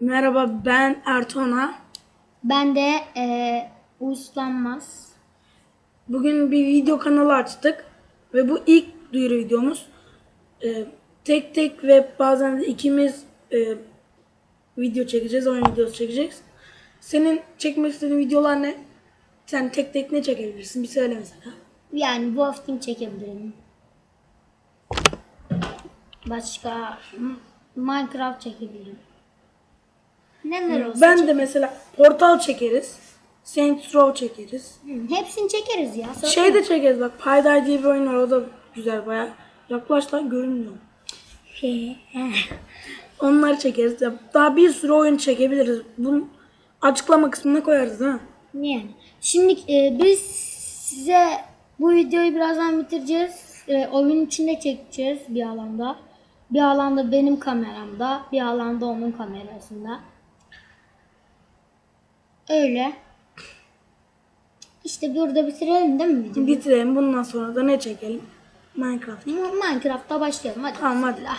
Merhaba ben Ertona. Ben de eee uslanmaz. Bugün bir video kanalı açtık ve bu ilk duyuru videomuz. Ee, tek tek ve bazen de ikimiz e, video çekeceğiz, oyun videosu çekeceğiz. Senin çekmek istediğin videolar ne? Sen tek tek ne çekebilirsin? Bir söyle mesela. Yani bu hafiften çekebilirim. Başka Minecraft çekebilirim. Neler olsa Ben de mesela Portal çekeriz. Saints Row çekeriz. Hı, Hepsini çekeriz ya. Sorun Şey de çekeriz bak Payday diye bir oyun var o da güzel baya. Yaklaş lan görünmüyor. Onları çekeriz. Daha bir sürü oyun çekebiliriz. Bunu açıklama kısmına koyarız ha. Yani. Şimdi e, biz size bu videoyu birazdan bitireceğiz. E, oyun içinde çekeceğiz bir alanda. Bir alanda benim kameramda, bir alanda onun kamerasında. Öyle. İşte burada bitirelim değil mi videoyu? Bitirelim. Bundan sonra da ne çekelim? Minecraft. Minecraft'ta başlayalım hadi. Tamam hadi. Bismillah.